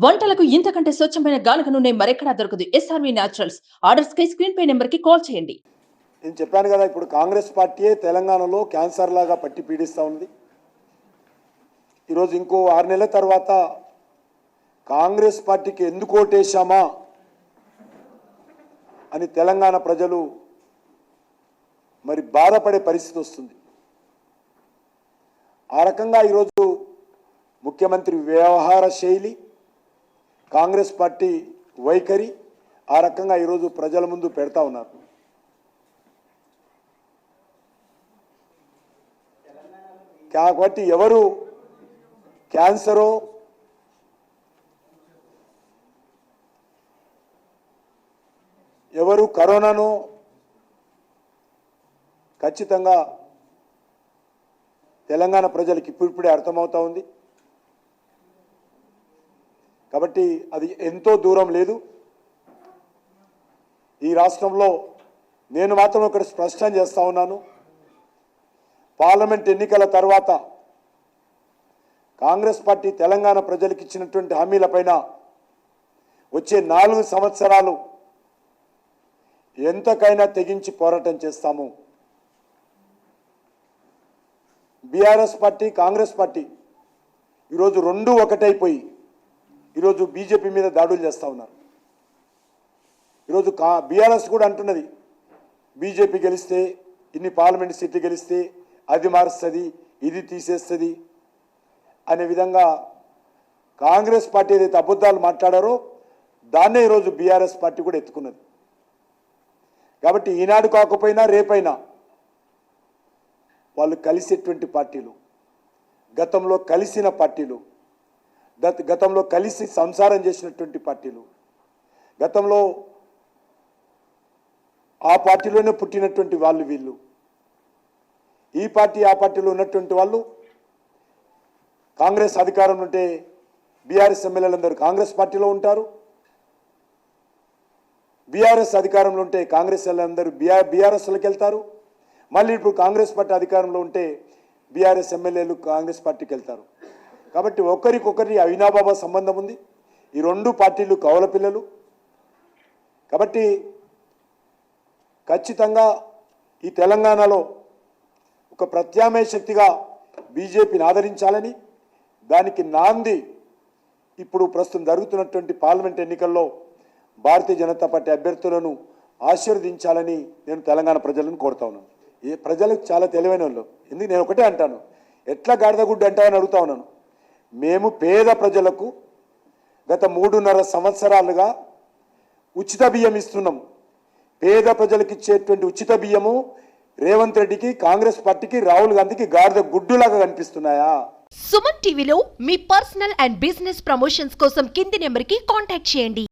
వంటలకు ఇంతకంటే స్వచ్ఛమైన గానుక నూనె మరెక్కడా దొరకదు. ఎస్ఆర్వి న్యాచురల్స్ ఆర్డర్స్ కై స్క్రీన్ పే నెంబర్కి కాల్ చేయండి. నేను చెప్పాను కదా ఇప్పుడు కాంగ్రెస్ పార్టీయే తెలంగాణలో క్యాన్సర్ లాగా పట్టి పీడిస్తూ ఉంది ఈరోజు ఇంకో ఆరు నెలల తర్వాత కాంగ్రెస్ పార్టీకి ఎందుకు ఓటేశామా అని తెలంగాణ ప్రజలు మరి బాధపడే పరిస్థితి వస్తుంది. ఆ రకంగా ఈరోజు ముఖ్యమంత్రి వ్యవహార శైలి కాంగ్రెస్ పార్టీ వైఖరి ఆ రకంగా ఈరోజు ప్రజల ముందు పెడతా ఉన్నారు. కాబట్టి ఎవరు క్యాన్సరో ఎవరు కరోనాను ఖచ్చితంగా తెలంగాణ ప్రజలకు ఇప్పుడిప్పుడే అర్థమవుతా ఉంది. కాబట్టి అది ఎంతో దూరం లేదు. ఈ రాష్ట్రంలో నేను మాత్రం ఒకటి స్పష్టం చేస్తా ఉన్నాను. పార్లమెంట్ ఎన్నికల తర్వాత కాంగ్రెస్ పార్టీ తెలంగాణ ప్రజలకు ఇచ్చినటువంటి హామీలపైన వచ్చే నాలుగు సంవత్సరాలు ఎంతకైనా తెగించి పోరాటం చేస్తాము. బీఆర్ఎస్ పార్టీ కాంగ్రెస్ పార్టీ ఈరోజు రెండు ఒకటైపోయి ఈరోజు బీజేపీ మీద దాడులు చేస్తూ ఉన్నారు. ఈరోజు కా బీఆర్ఎస్ కూడా అంటున్నది. బీజేపీ గెలిస్తే ఇన్ని పార్లమెంట్ సీట్లు గెలిస్తే అది మారుస్తుంది ఇది తీసేస్తుంది అనే విధంగా కాంగ్రెస్ పార్టీ ఏదైతే అబద్ధాలు మాట్లాడారో దాన్నే ఈరోజు బీఆర్ఎస్ పార్టీ కూడా ఎత్తుకున్నది. కాబట్టి ఈనాడు కాకపోయినా రేపైనా వాళ్ళు కలిసేటువంటి పార్టీలు గతంలో కలిసిన పార్టీలు గత గతంలో కలిసి సంసారం చేసినటువంటి పార్టీలు గతంలో ఆ పార్టీలోనే పుట్టినటువంటి వాళ్ళు వీళ్ళు. ఈ పార్టీ ఆ పార్టీలో ఉన్నటువంటి వాళ్ళు కాంగ్రెస్ అధికారంలో ఉంటే బీఆర్ఎస్ ఎమ్మెల్యేలందరూ కాంగ్రెస్ పార్టీలో ఉంటారు. బీఆర్ఎస్ అధికారంలో ఉంటే కాంగ్రెస్ అందరూ బీఆర్ బీఆర్ఎస్లోకి వెళ్తారు. మళ్ళీ ఇప్పుడు కాంగ్రెస్ పార్టీ అధికారంలో ఉంటే బీఆర్ఎస్ ఎమ్మెల్యేలు కాంగ్రెస్ పార్టీకి వెళ్తారు. కాబట్టి ఒకరికొకరి అవినాభావ సంబంధం ఉంది. ఈ రెండు పార్టీలు కవల పిల్లలు. కాబట్టి ఖచ్చితంగా ఈ తెలంగాణలో ఒక ప్రత్యామ్నాయ శక్తిగా బీజేపీని ఆదరించాలని దానికి నాంది ఇప్పుడు ప్రస్తుతం జరుగుతున్నటువంటి పార్లమెంట్ ఎన్నికల్లో భారతీయ జనతా పార్టీ అభ్యర్థులను ఆశీర్వదించాలని నేను తెలంగాణ ప్రజలను కోరుతా ఉన్నాను. ఏ ప్రజలకు చాలా తెలివైన వాళ్ళు. ఎందుకు? నేను ఒకటే అంటాను. ఎట్లా గాడిదగుడ్డు అంటావని అడుగుతా ఉన్నాను. మేము పేద ప్రజలకు గత మూడున్నర సంవత్సరాలుగా ఉచిత బియ్యం ఇస్తున్నాం. పేద ప్రజలకు ఇచ్చేటువంటి ఉచిత బియ్యము రేవంత్ రెడ్డికి కాంగ్రెస్ పార్టీకి రాహుల్ గాంధీకి గాడిద గుడ్డులాగా కనిపిస్తున్నాయా? సుమన్ టీవీలో మీ పర్సనల్ అండ్ బిజినెస్ ప్రమోషన్స్ కోసం కింది నెంబర్కి కాంటాక్ట్ చేయండి.